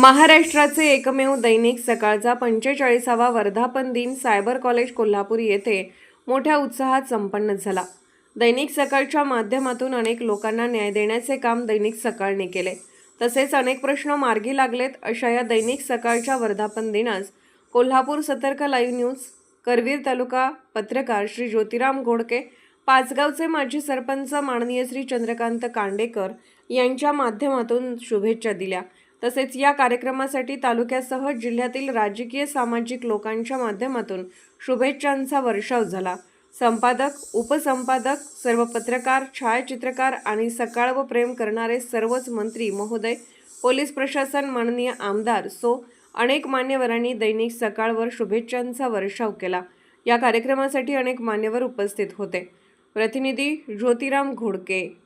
महाराष्ट्राचे एकमेव दैनिक सकाळचा पंचेचाळीसावा वर्धापन दिन सायबर कॉलेज कोल्हापूर येथे मोठ्या उत्साहात संपन्न झाला. दैनिक सकाळच्या माध्यमातून अनेक लोकांना न्याय देण्याचे काम दैनिक सकाळने केले. तसेच अनेक प्रश्न मार्गी लागलेत अशा या दैनिक सकाळच्या वर्धापन दिनास कोल्हापूर सतर्क लाईव्ह न्यूज करवीर तालुका पत्रकार श्री ज्योतिराम घोडके पाचगावचे माजी सरपंच माननीय श्री चंद्रकांत कांडेकर यांच्या माध्यमातून शुभेच्छा दिल्या. तसेच या कार्यक्रमासाठी तालुक्यासह जिल्ह्यातील राजकीय सामाजिक लोकांच्या माध्यमातून शुभेच्छांचा वर्षाव झाला. संपादक उपसंपादक सर्व पत्रकार छायाचित्रकार आणि सकाळ व प्रेम करणारे सर्वच मंत्री महोदय पोलीस प्रशासन माननीय आमदार सो अनेक मान्यवरांनी दैनिक सकाळवर शुभेच्छांचा वर्षाव केला. या कार्यक्रमासाठी अनेक मान्यवर उपस्थित होते. प्रतिनिधी ज्योतिराम घोडके.